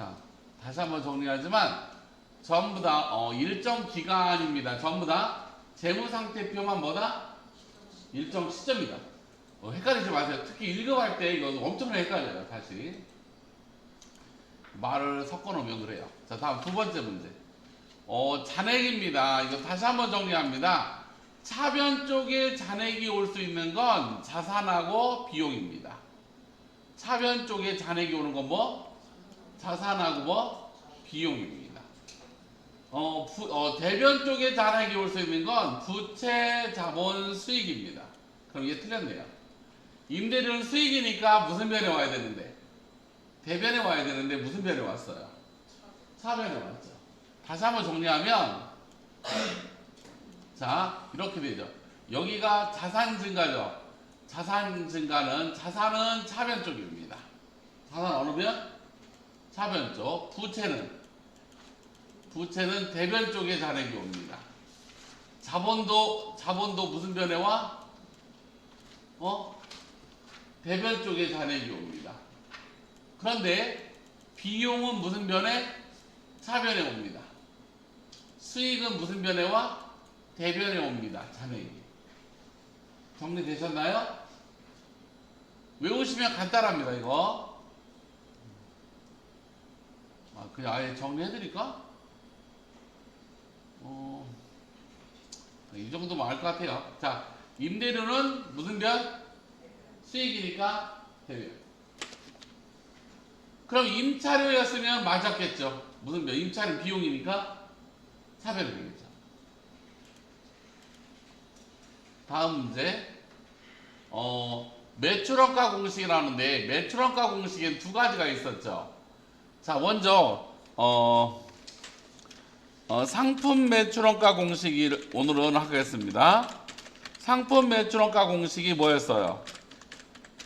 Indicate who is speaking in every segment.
Speaker 1: 자, 다시 한번 정리하지만 전부 다 어, 일정 기간입니다. 전부 다 재무상태표만 뭐다? 일정 시점이다. 어, 헷갈리지 마세요. 특히 1급 할 때 이거 엄청 헷갈려요. 다시. 말을 섞어 놓으면 그래요. 자, 다음 두 번째 문제. 어, 잔액입니다. 이거 다시 한번 정리합니다. 차변 쪽에 잔액이 올 수 있는 건 자산하고 비용입니다. 차변 쪽에 잔액이 오는 건 뭐? 자산하고 뭐? 비용입니다. 어, 부- 어, 대변 쪽에 잔액이 올 수 있는 건 부채 자본 수익입니다. 그럼 이게 틀렸네요. 임대료는 수익이니까 무슨 변에 와야 되는데? 대변에 와야 되는데 무슨 변에 왔어요? 차변에 왔죠. 다시 한번 정리하면 자 이렇게 되죠. 여기가 자산 증가죠. 자산 증가는 자산은 차변 쪽입니다. 자산 어느 변? 차변 쪽. 부채는 부채는 대변 쪽에 잔액이 옵니다. 자본도 자본도 무슨 변에 와? 어? 대변 쪽에 잔액이 옵니다. 그런데 비용은 무슨 변에? 차변에 옵니다. 수익은 무슨 변에 와? 대변에 옵니다. 잔액이. 정리되셨나요? 외우시면 간단합니다. 이거. 아, 그냥 아예 정리해드릴까? 어, 이 정도면 알 것 같아요. 자, 임대료는 무슨 변? 수익이니까 대변. 그럼 임차료였으면 맞았겠죠. 무슨 변? 임차료 비용이니까 차별이 되겠죠. 다음 문제. 어, 매출원가 공식이라는데 매출원가 공식엔 두 가지가 있었죠. 자, 먼저 어, 어, 상품 매출원가 공식을 오늘은 하겠습니다. 상품 매출원가 공식이 뭐였어요?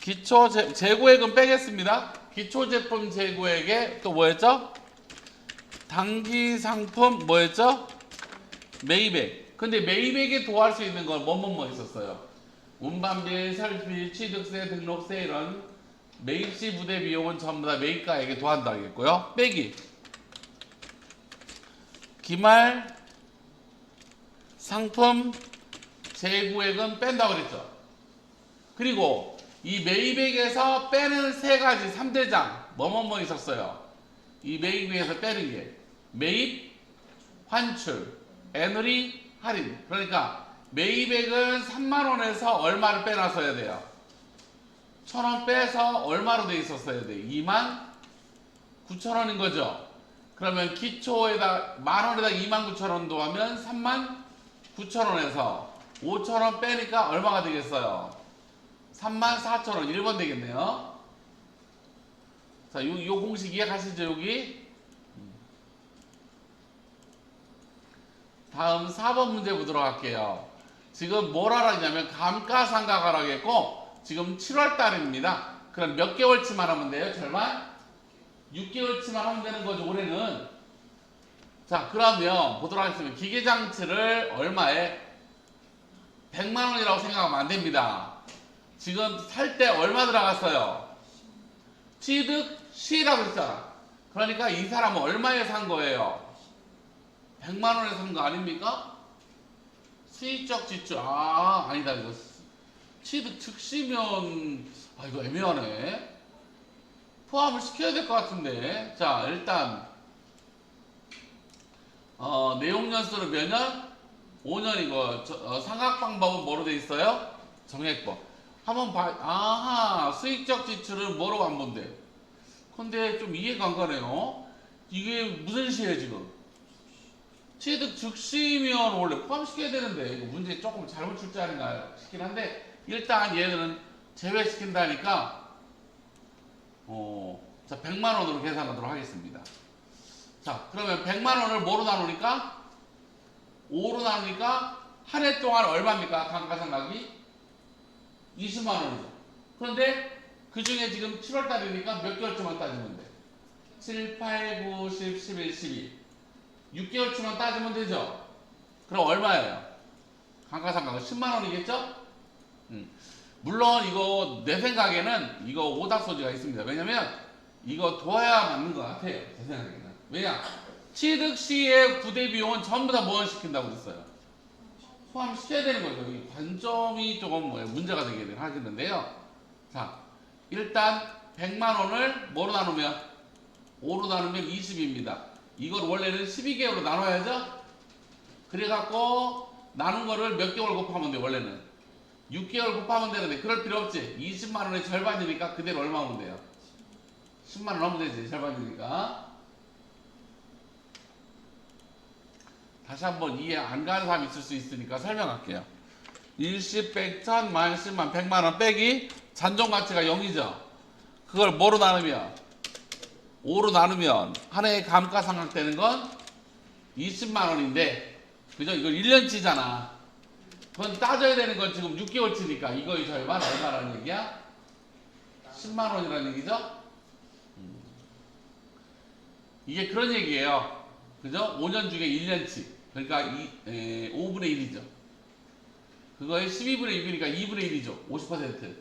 Speaker 1: 기초 재, 재고액은 빼겠습니다. 기초 제품 재고액에 또 뭐였죠? 단기 상품 뭐였죠? 매입액. 근데 매입액에 도할 수 있는 건 뭐뭐뭐 있었어요. 운반비, 설비, 취득세, 등록세 이런 매입 시 부대 비용은 전부 다 매입가액에 도한다겠고요. 빼기. 기말 상품 재고액은 뺀다고 그랬죠. 그리고 이 매입액에서 빼는 세 가지 3대장 뭐뭐뭐 있었어요. 이 매입액에서 빼는 게 매입, 환출, 애누리, 할인. 그러니까 매입액은 3만 원에서 얼마를 빼놔서야 돼요. 천 원 빼서 얼마로 돼 있었어야 돼? 2만 9천 원인 거죠. 그러면 기초에다 만 원에다 2만 9천 원도 하면 3만 9천 원에서 5천 원 빼니까 얼마가 되겠어요? 3만 4천 원 1번 되겠네요. 자, 요, 요 공식 이해가시죠, 여기? 다음 4번 문제 보도록 할게요. 지금 뭘 하라냐면 감가상각을 하겠고 지금 7월 달입니다. 그럼 몇 개월치만 하면 돼요? 절반? 6개월치만 하면 되는 거죠, 올해는. 자, 그러면 보도록 하겠습니다. 기계장치를 얼마에? 100만 원이라고 생각하면 안 됩니다. 지금 살 때 얼마 들어갔어요? 취득 시라고 했잖아. 그러니까 이 사람은 얼마에 산 거예요? 100만 원에 산 거 아닙니까? 수익적 지출 아 아니다 이거 취득 즉시면 아 이거 애매하네. 포함을 시켜야 될 것 같은데. 자 일단 어 내용 연수는 몇 년? 5년이고 저, 어, 상각 방법은 뭐로 돼 있어요? 정액법. 한번 봐 아하 수익적 지출은 뭐로 안 본대 근데 좀 이해가 안 가네요. 이게 무슨 시에 지금? 취득 즉시면 원래 포함시켜야 되는데 이거 문제 조금 잘못 출제하는가 싶긴 한데 일단 얘들은 제외시킨다니까 어, 자 100만 원으로 계산하도록 하겠습니다. 자 그러면 100만 원을 뭐로 나누니까 5로 나누니까 한 해 동안 얼마입니까? 감가상각이 20만 원이죠. 그런데 그 중에 지금 7월 달이니까 몇 개월치만 따지면 돼? 7, 8, 9, 10, 11, 12 6개월치만 따지면 되죠. 그럼 얼마예요? 감가상각은 10만 원이겠죠? 음. 물론 이거 내 생각에는 이거 오답 소지가 있습니다. 왜냐면 이거 둬야 맞는 것 같아요. 제 생각에는. 왜냐? 취득 시의 부대 비용은 전부 다 뭐를 시킨다고 그랬어요. 포함시켜야 되는 거죠. 이 관점이 조금 뭐 문제가 되긴 하겠는데요. 자, 일단 100만 원을 뭐로 나누면 5로 나누면 20입니다. 이걸 원래는 12개월로 나눠야죠. 그래갖고 나눈 거를 몇 개월 곱하면 돼 원래는 6개월 곱하면 되는데 그럴 필요 없지. 20만 원의 절반이니까 그대로 얼마 오면 돼요? 10만 원 하면 되지 절반이니까. 다시 한번 이해 안 가는 사람 있을 수 있으니까 설명할게요. 일시 백천 만 10만 100만 원 빼기 잔존 가치가 0이죠. 그걸 뭐로 나누면 5로 나누면 한 해의 감가상각 되는 건 20만 원인데 그죠? 이걸 1년치잖아. 그건 따져야 되는 건 지금 6개월치니까 이거의 절반 얼마라는 얘기야? 10만 원이라는 얘기죠? 음. 이게 그런 얘기예요. 그죠? 5년 중에 1년치. 그러니까 이, 에, 5분의 1이죠. 그거의 12분의 6이니까 2분의 1이죠. 50%.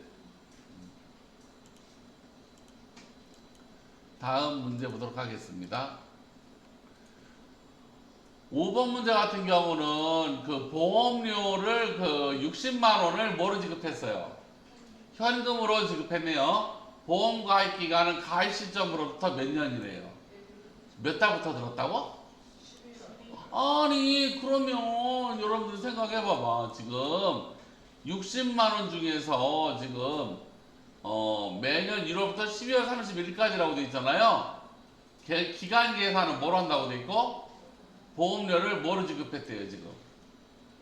Speaker 1: 다음 문제 보도록 하겠습니다. 5번 문제 같은 경우는 그 보험료를 그 60만 원을 뭐로 지급했어요? 현금으로 지급했네요. 보험 가입 기간은 가입 시점으로부터 몇 년이래요? 몇 달부터 들었다고? 아니 그러면 여러분들 생각해 봐봐. 지금 60만 원 중에서 지금 어, 매년 1월부터 12월 31일까지라고 돼 있잖아요. 개- 기간 계산은 뭘 한다고 돼 있고? 보험료를 뭐로 지급했대요, 지금?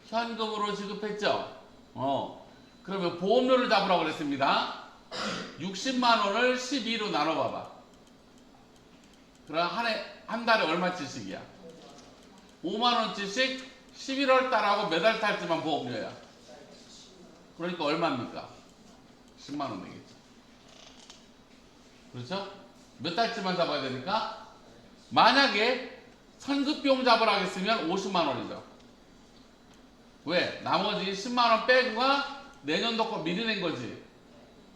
Speaker 1: 현금으로 지급했죠? 어. 그러면 보험료를 잡으라고 그랬습니다. 60만 원을 12로 나눠봐봐. 그럼 한 해, 한 달에 얼마치씩이야? 5만 원치씩 11월 달하고 매달 달치만 보험료야. 그러니까 얼마입니까? 10만 원 되겠죠. 그렇죠? 몇 달치만 잡아야 되니까? 만약에 선급 비용 잡으라 했으면 50만 원이죠. 왜? 나머지 10만 원 빼고가 내년도 거 미리 낸 거지.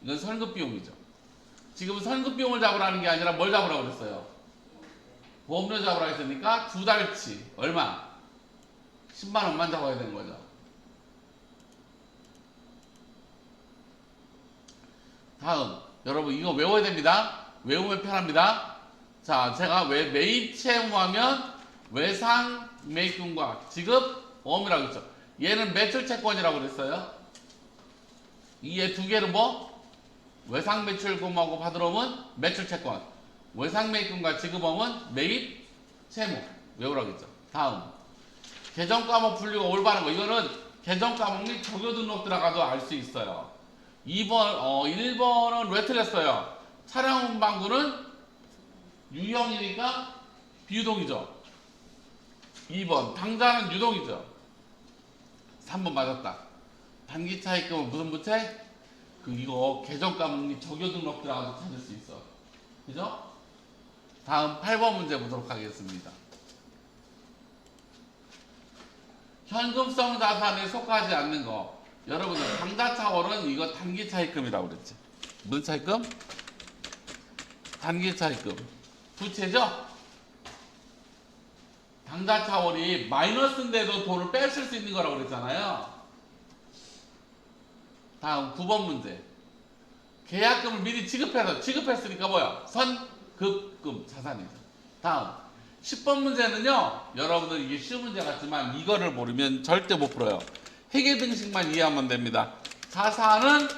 Speaker 1: 이건 선급 비용이죠. 지금 선급 비용을 잡으라는 게 아니라 뭘 잡으라고 그랬어요? 보험료 잡으라 했으니까 두 달치 얼마? 10만 원만 잡아야 되는 거죠. 다음 여러분 이거 외워야 됩니다. 외우면 편합니다. 자, 제가 왜 매입 채무하면 외상 매입금과 지급 보험이라고 했죠. 얘는 매출 채권이라고 그랬어요. 이에 두 개는 뭐? 외상 매출금하고 받으러면 매출 채권. 외상 매입금과 지급보험은 매입 채무. 외우라고 했죠. 다음. 계정 과목 분류가 올바른 거. 이거는 계정 과목 및 적요 등록 들어가도 알 수 있어요. 2번, 어, 1번은 왜 틀렸어요? 차량 운반구는 유형이니까 비유동이죠. 2번 당자는 유동이죠. 3번 맞았다. 단기 차익금은 무슨 부채? 그 이거 계정 과목이 적요 등록 들어가서 찾을 수 있어. 그죠? 다음 8번 문제 보도록 하겠습니다. 현금성 자산에 속하지 않는 거. 여러분들 당자차월은 이거 단기 차익금이라고 그랬지. 무슨 차익금? 단기 차익금. 부채죠? 당자차월이 마이너스인데도 돈을 뺐을 수 있는 거라고 그랬잖아요. 다음 9번 문제. 계약금을 미리 지급해서 지급했으니까 뭐야? 선급금 자산이죠. 다음 10번 문제는요. 여러분들 이게 쉬운 문제 같지만 이거를 모르면 절대 못 풀어요. 회계 등식만 이해하면 됩니다. 자산은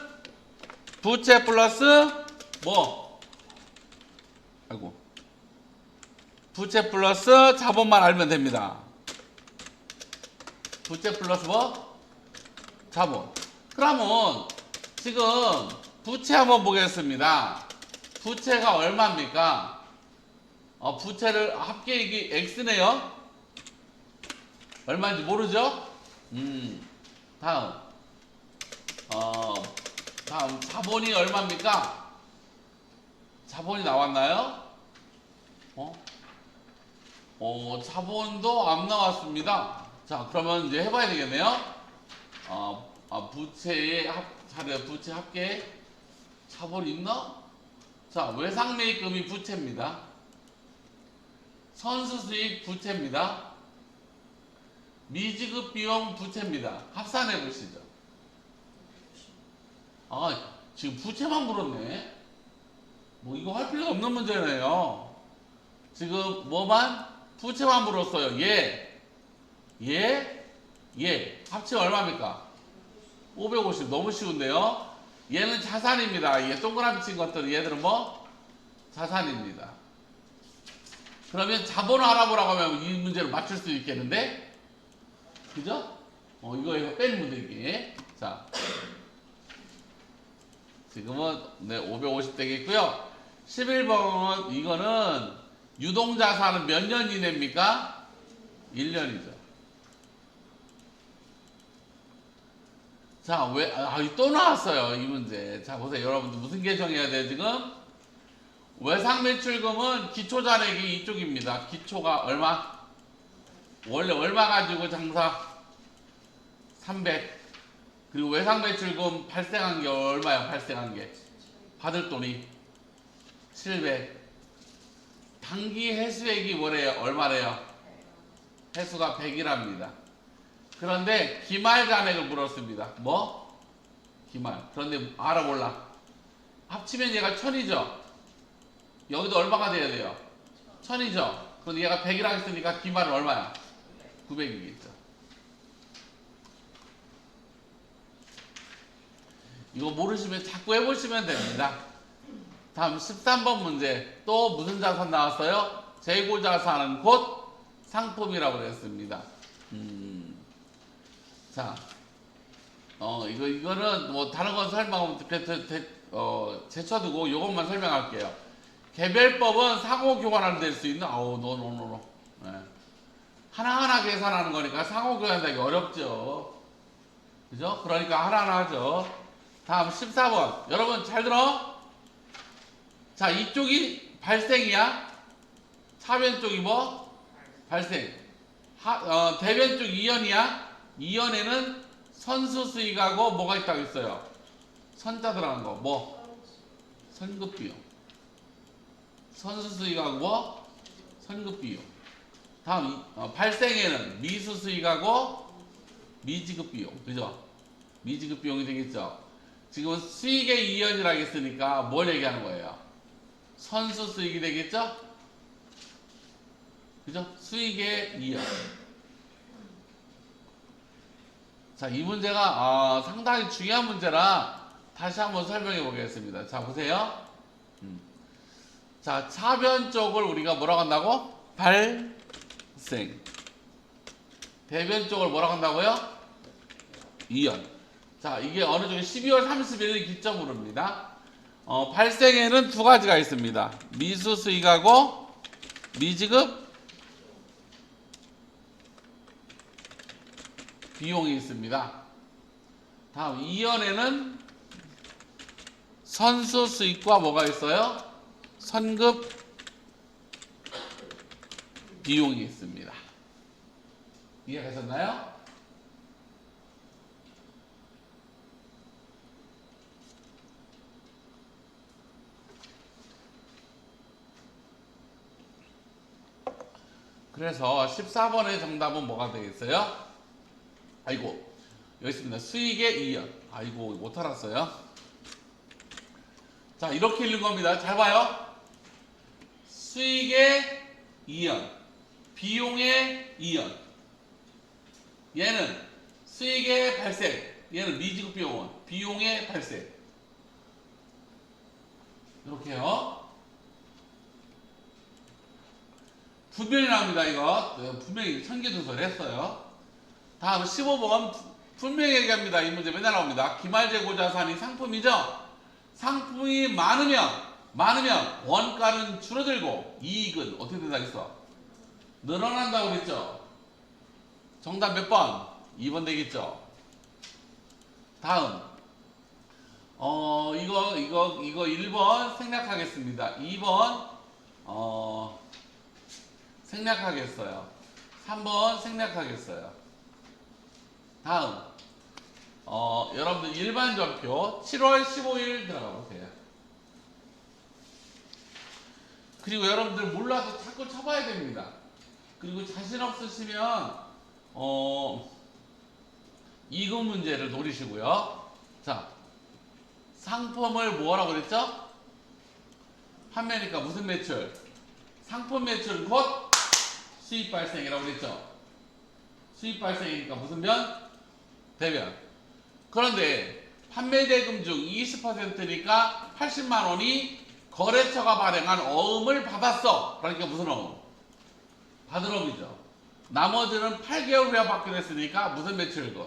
Speaker 1: 부채 플러스 뭐? 아이고. 부채 플러스 자본만 알면 됩니다. 부채 플러스 뭐? 자본. 그러면 지금 부채 한번 보겠습니다. 부채가 얼마입니까? 어, 부채를 합계액이 X네요. 얼마인지 모르죠? 음, 다음. 어, 다음 자본이 얼마입니까? 자본이 나왔나요? 어? 어, 자본도 안 나왔습니다. 자, 그러면 이제 해봐야 되겠네요. 어, 아, 부채의 합, 자료 부채 합계 자본 있나? 자, 외상매입금이 부채입니다. 선수 수익 부채입니다. 미지급 비용 부채입니다. 합산해 보시죠. 아, 지금 부채만 물었네. 뭐 이거 할 필요 없는 문제네요. 지금 뭐만 물었어요. 예, 예, 예. 합치면 얼마입니까? 550 너무 쉬운데요. 얘는 자산입니다. 이게 동그라미 친 것들은 얘들은 뭐 자산입니다. 그러면 자본을 알아보라고 하면 이 문제를 맞출 수 있겠는데, 그죠? 어 이거 이거 뺀 문제기. 자, 지금은 네 550 되겠고요. 11번은 이거는 유동자산은 몇 년 이내입니까? 1년이죠. 자, 왜, 아, 이또 나왔어요, 이 문제. 자, 보세요. 여러분들 무슨 개정해야 돼요, 지금? 외상 매출금은 기초 잔액이 이쪽입니다. 기초가 얼마? 원래 얼마 가지고 장사? 300. 그리고 외상 매출금 발생한 게 얼마야, 발생한 게? 받을 돈이? 700. 단기 해수액이 뭐래요? 얼마래요? 해수가 100이랍니다. 그런데 기말 잔액을 물었습니다. 뭐? 기말. 그런데 알아 몰라. 합치면 얘가 천이죠. 여기도 얼마가 돼야 돼요? 천이죠. 그런데 얘가 100이라 했으니까 기말은 얼마야? 900이겠죠. 이거 모르시면 자꾸 해보시면 됩니다. 다음 13번 문제. 또 무슨 자산 나왔어요? 재고 자산은 곧 상품이라고 했습니다. 음. 자, 어 이거 이거는 뭐 다른 건 설명하면 어 제쳐두고 이것만 설명할게요. 개별법은 상호 교환할 될수 있는 아우 노노노노. 네. 하나하나 계산하는 거니까 상호 교환하기 어렵죠. 그죠? 그러니까 하나하나 하죠. 다음 14번. 여러분 잘 들어. 자, 이쪽이 발생이야. 차변 쪽이 뭐? 발생. 하, 어, 대변 쪽 이연이야. 이연에는 선수 수익하고 뭐가 있다고 했어요? 선자 들어간 거. 뭐? 선급 비용. 선수 수익하고 뭐? 선급 비용. 다음 이- 어, 발생에는 미수 수익하고 미지급 비용. 그죠? 미지급 비용이 되겠죠. 지금은 수익의 이연이라고 했으니까 뭘 얘기하는 거예요? 선수 수익이 되겠죠? 그죠? 수익의 이연. 자, 이 문제가 아, 상당히 중요한 문제라 다시 한번 설명해 보겠습니다. 자, 보세요. 음. 자, 차변 쪽을 우리가 뭐라고 한다고? 발생. 대변 쪽을 뭐라고 한다고요? 이연. 자, 이게 어느 쪽에 12월 31일 기점으로입니다. 어, 발생에는 두 가지가 있습니다. 미수 수익하고 미지급 비용이 있습니다. 다음 이연에는 선수 수익과 뭐가 있어요? 선급 비용이 있습니다. 이해가셨나요? 그래서 14번의 정답은 뭐가 되겠어요? 아이고 여기 있습니다. 수익의 이연. 아이고 못 알았어요. 자 이렇게 읽는 겁니다. 잘 봐요. 수익의 이연, 비용의 이연. 얘는 수익의 발생, 얘는 미지급 비용은 비용의 발생. 이렇게요. 분명히 나옵니다. 이거 네, 분명히 천기조설 했어요. 다음 15번 분명히 얘기합니다. 이 문제 맨날 나옵니다. 기말재고 자산이 상품이죠. 상품이 많으면 많으면 원가는 줄어들고 이익은 어떻게 된다겠어? 늘어난다고 그랬죠. 정답 몇 번? 2번 되겠죠. 다음 어 이거 이거 이거 1번 생략하겠습니다. 2번 어 생략하겠어요. 3번 생략하겠어요. 다음 어 여러분들 일반 전표 7월 15일 들어가 보세요. 그리고 여러분들 몰라서 자꾸 쳐봐야 됩니다. 그리고 자신 없으시면 어 이거 문제를 노리시고요. 자 상품을 뭐라고 그랬죠? 판매니까 무슨 매출? 상품 매출은 곧 수입 발생이라고 그랬죠. 수입 발생이니까 무슨 변? 대변. 그런데 판매 대금 중 20%니까 80만 원이 거래처가 발행한 어음을 받았어. 그러니까 무슨 어음? 받은 어음이죠. 나머지는 8개월 후에 받기로 했으니까 무슨 매출금?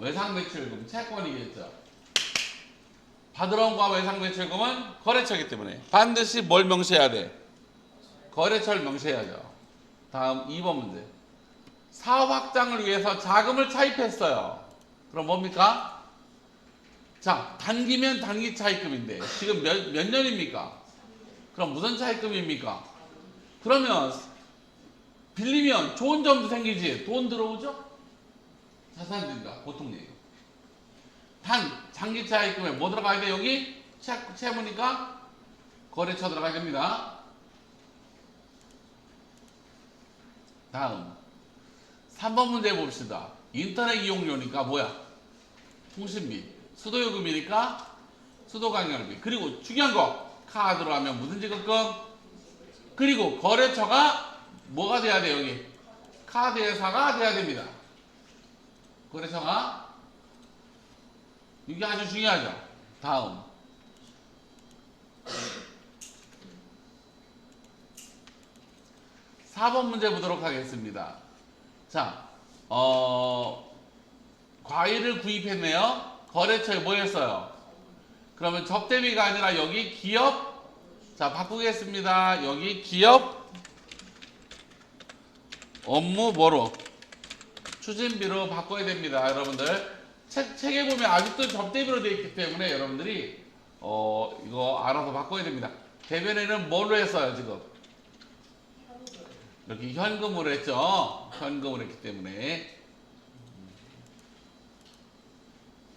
Speaker 1: 외상 매출금, 채권이겠죠. 어음과 외상 매출금은 거래처이기 때문에 반드시 뭘 명시해야 돼? 거래처를 명시해야죠. 다음 2번 문제. 사업 확장을 위해서 자금을 차입했어요. 그럼 뭡니까? 자, 단기면 단기 차입금인데 지금 몇, 몇 년입니까? 그럼 무슨 차입금입니까? 그러면 빌리면 좋은 점도 생기지 돈 들어오죠? 자산 증가 보통 얘기. 단 장기 차입금에 뭐 들어가야 돼 여기? 채, 채무니까 거래처 들어가야 됩니다. 다음 3번 문제 봅시다. 인터넷 이용료니까 뭐야? 통신비. 수도요금이니까 수도관광비. 그리고 중요한 거 카드로 하면 무슨 지급금? 그리고 거래처가 뭐가 돼야 돼 여기? 카드 회사가 돼야 됩니다. 거래처가 이게 아주 중요하죠. 다음 4번 문제 보도록 하겠습니다. 자, 어, 과일을 구입했네요. 거래처에 뭐 했어요? 그러면 접대비가 아니라 여기 기업, 자, 바꾸겠습니다. 여기 기업, 업무 뭐로? 추진비로 바꿔야 됩니다. 여러분들. 책, 책에 보면 아직도 접대비로 되어 있기 때문에 여러분들이, 어, 이거 알아서 바꿔야 됩니다. 대변에는 뭘로 했어요, 지금? 이렇게 현금으로 했죠. 현금으로 했기 때문에.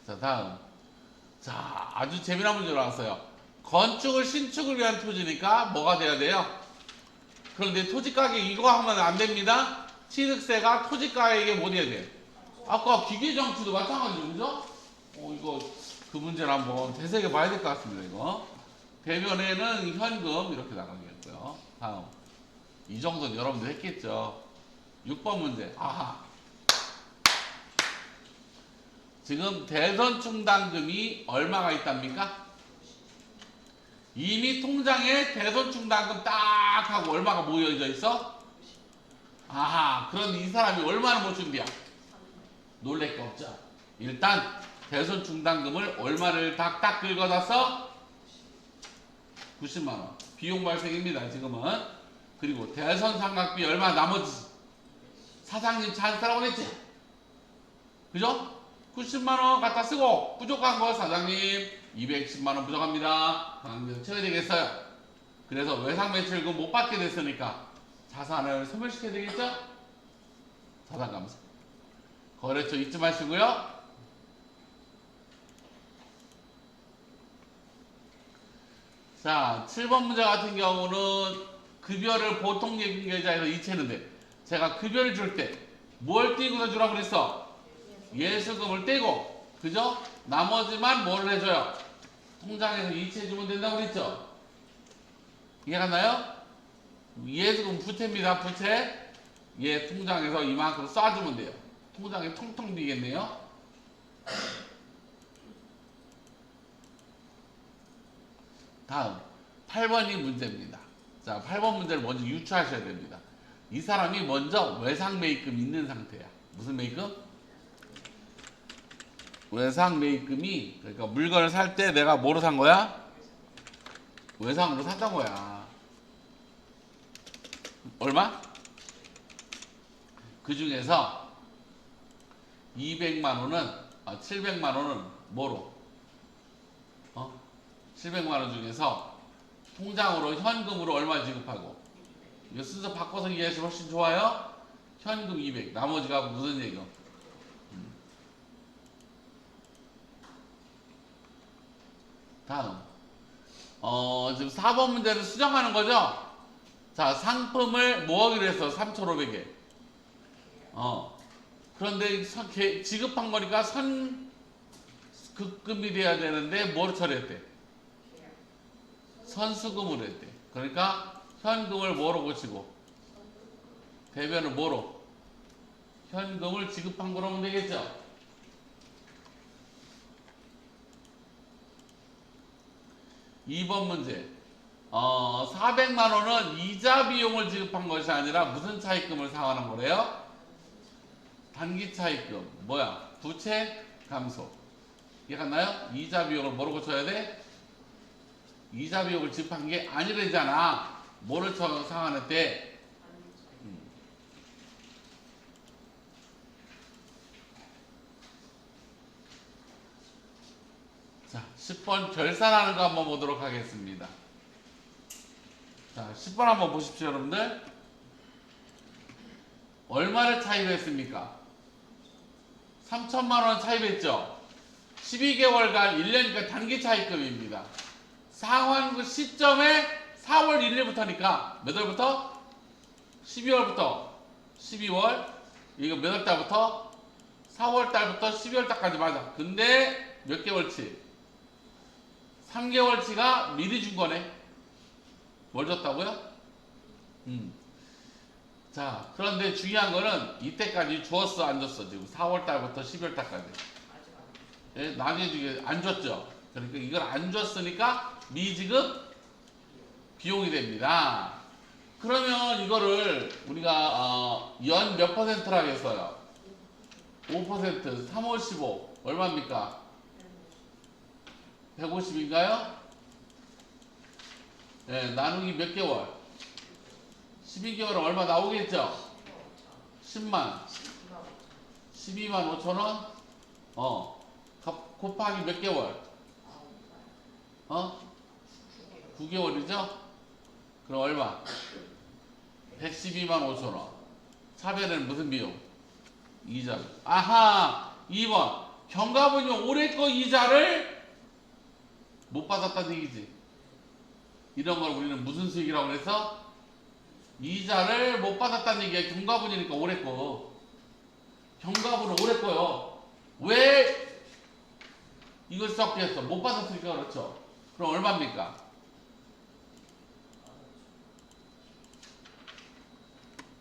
Speaker 1: 자, 다음. 자, 아주 재미난 문제 나왔어요. 건축을 신축을 위한 토지니까 뭐가 돼야 돼요? 그런데 토지 가격 이거 하면 안 됩니다. 취득세가 토지 가격에 뭐 돼야 돼? 아까 기계 정치도 마찬가지죠, 그죠? 어, 이거 그 문제를 한번 되새겨 봐야 될 것 같습니다, 이거. 대변에는 현금 이렇게 나가겠고요. 다음. 이 정도는 여러분들 했겠죠. 6번 문제. 아하. 지금 대선 충당금이 얼마가 있답니까? 이미 통장에 대선 충당금 딱 하고 얼마가 모여져 있어? 아하. 그런데 이 사람이 얼마나 못 준비야? 놀랄 거 없죠. 일단 대선 충당금을 얼마를 딱딱 긁어놨어? 90만 원. 비용 발생입니다. 지금은. 그리고 대선 삼각비 얼마 나머지 사장님 찬스라고 했지? 그죠? 90만 원 갖다 쓰고 부족한 거 사장님 210만 원 부족합니다. 당장 쳐야 되겠어요. 그래서 외상 매출금 못 받게 됐으니까 자산을 소멸시켜야 되겠죠? 자산 감사. 거래처 잊지 마시고요. 자, 7번 문제 같은 경우는 급여를 보통 계좌에서 이체했는데 제가 급여를 줄 때뭘 띄고서 주라고 그랬어? 예수금을 떼고 그죠? 나머지만 뭘 해줘요? 통장에서 이체해주면 된다고 그랬죠? 이해가 나요? 예수금 부채입니다 부채 얘 통장에서 이만큼 쏴주면 돼요 통장에 텅텅 비겠네요 다음 8번이 문제입니다 자, 8번 문제를 먼저 유추하셔야 됩니다. 이 사람이 먼저 외상 매입금 있는 상태야. 무슨 매입금? 외상 매입금이 그러니까 물건을 살 때 내가 뭐로 산 거야? 외상으로 샀던 거야. 얼마? 그 중에서 200만 원은 아, 700만 원은 뭐로? 어? 700만 원 중에서 통장으로 현금으로 얼마 지급하고 이거 순서 바꿔서 이해하시면 훨씬 좋아요. 현금 200 나머지가 무슨 얘기요? 음. 다음 어, 지금 4번 문제는 수정하는 거죠? 자, 상품을 뭐 하기로 했어? 3,500에. 어. 그런데 선- 개- 지급한 거니까 선 급금이 돼야 되는데 뭐로 처리했대? 선수금으로 했대. 그러니까 현금을 뭐로 고치고? 대변을 뭐로? 현금을 지급한 거로 하면 되겠죠? 이 번 문제. 어, 400만 원은 이자 비용을 지급한 것이 아니라 무슨 차입금을 상환한 거래요? 단기 차입금. 뭐야? 부채 감소. 이해갔나요? 이자 비용을 뭐로 고쳐야 돼? 이자 비용을 지급한 게 아니래잖아. 뭐를 쳐 상환했대? 자, 10번 결산하는 거 한번 보도록 하겠습니다. 자, 10번 한번 보십시오, 여러분들. 얼마를 차입했습니까? 3천만 원 차입했죠? 12개월간 1년이니까 단기 차입금입니다. 상환 그 시점에 4월 1일부터니까 몇 월부터? 12월부터 12월 이거 몇 월 달부터? 4월 달부터 12월 달까지 맞아. 근데 몇 개월치? 3개월치가 미리 준 거네. 뭘 줬다고요? 음. 자, 그런데 중요한 거는 이때까지 주었어, 안 줬어? 지금 4월 달부터 12월 달까지. 예, 나중에 안 줬죠. 그러니까 이걸 안 줬으니까 미지급 비용이 됩니다. 그러면 이거를 우리가 어, 연 몇 퍼센트라 하겠어요? 5%, 3, 5, 15 얼마입니까? 150인가요? 네, 나누기 몇 개월? 12개월은 얼마 나오겠죠? 10만, 12만 5천 원? 어, 곱- 곱하기 몇 개월? 어? 9개월이죠? 그럼 얼마? 112만 5천 원. 차변에는 무슨 비용? 이자. 아하! 2번. 경과분이 올해 거 이자를 못 받았다는 얘기지. 이런 걸 우리는 무슨 수익이라고 그래서? 이자를 못 받았다는 얘기야. 경과분이니까 올해 거. 경과분은 올해 거요. 왜 이걸 썼게 했어? 못 받았으니까 그렇죠. 그럼 얼마입니까?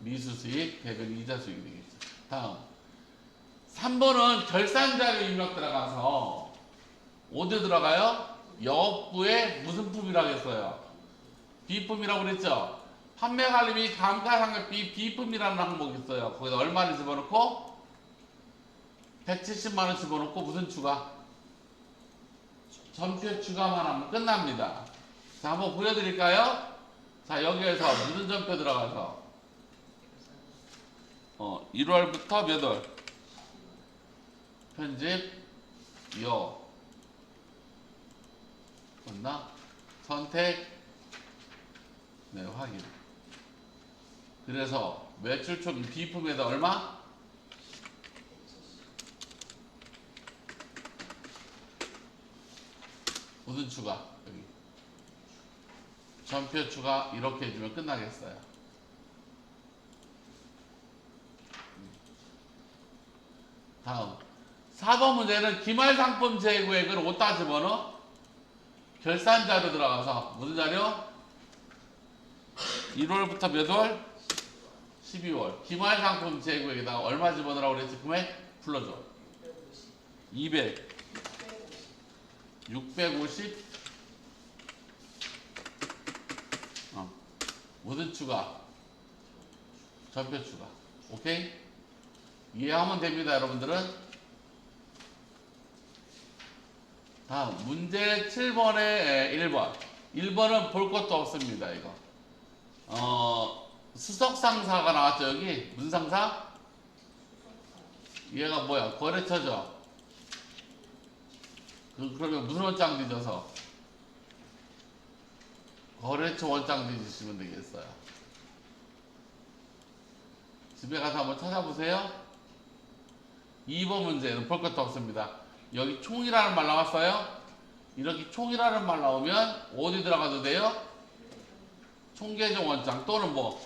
Speaker 1: 미수 수익, 대변 이자 수익이 되겠죠. 다음. 3번은 결산자료 입력 들어가서 어디 들어가요? 여부에 무슨 품이라고 했어요? 비품이라고 그랬죠? 판매 관리비 감가상각비 비품이라는 항목이 있어요. 거기다 얼마를 집어넣고 170만 원 집어넣고 무슨 추가? 전표 추가만 하면 끝납니다. 자, 한번 보여드릴까요? 자, 여기에서 무슨 전표 들어가서 어, 1월부터 몇 월? 편집 요 맞나? 선택 네 확인 그래서 매출 총 비품에다 얼마? 무슨 추가? 여기 전표 추가 이렇게 해주면 끝나겠어요 다음 4번 문제는 기말 상품 재고액을 어디다 집어넣어? 결산 자료 들어가서 무슨 자료? 1월부터 몇 월? 12월 기말 상품 재고액에다가 얼마 집어넣으라고 그랬지? 금액 불러줘 200 650 어. 무슨 추가? 전표 추가 오케이? 이해하면 됩니다, 여러분들은. 다음, 문제 7번에 1번. 1번은 볼 것도 없습니다, 이거. 어, 수석상사가 나왔죠, 여기. 무슨 상사? 얘가 뭐야? 거래처죠? 그, 그러면 무슨 원장 뒤져서? 거래처 원장 뒤지시면 되겠어요. 집에 가서 한번 찾아보세요. 2번 문제는 볼 것도 없습니다. 여기 총이라는 말 나왔어요? 이렇게 총이라는 말 나오면 어디 들어가도 돼요? 총계정 원장 또는 뭐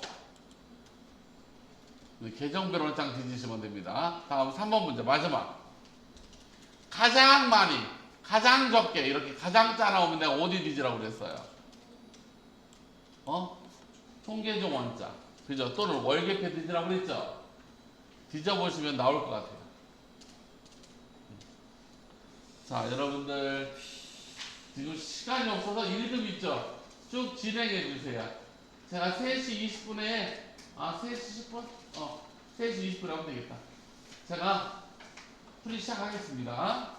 Speaker 1: 네, 계정별 원장 뒤지시면 됩니다. 다음 3번 문제 마지막. 가장 많이, 가장 적게 이렇게 가장 짜 나오면 내가 어디 뒤지라고 그랬어요? 어? 총계정 원장. 그죠? 또는 월계표 뒤지라고 그랬죠? 뒤져보시면 나올 것 같아요. 자, 여러분들 지금 시간이 없어서 1급 있죠? 쭉 진행해 주세요. 제가 3시 20분에 아 3시 10분? 어 3시 20분에 하면 되겠다. 제가 풀이 시작하겠습니다.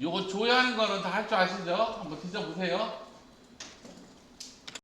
Speaker 1: 요거 조회하는 거는 다 할 줄 아시죠? 한번 뒤져보세요.